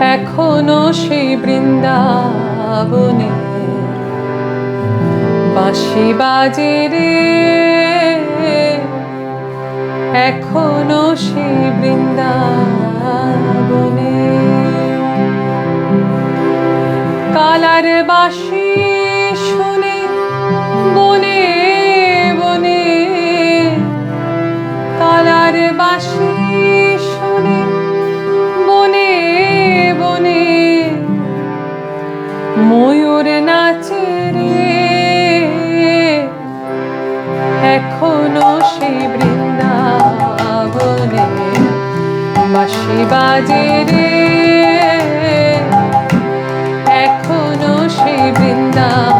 এখনও সেই বৃন্দাবনে বাঁশি বাজে রে। এখনও সেই বৃন্দাবনে কালার বাঁশি শুনে, বনে বনে কালার বাঁশি বাঁশি বাজে রে। এখনও সেই বৃন্দাবনে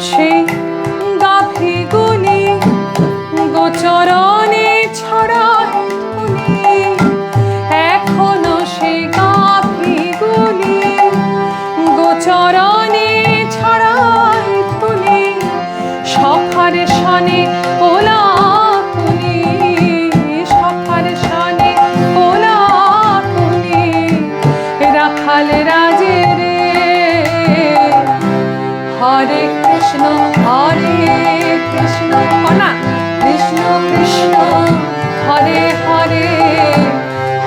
সেই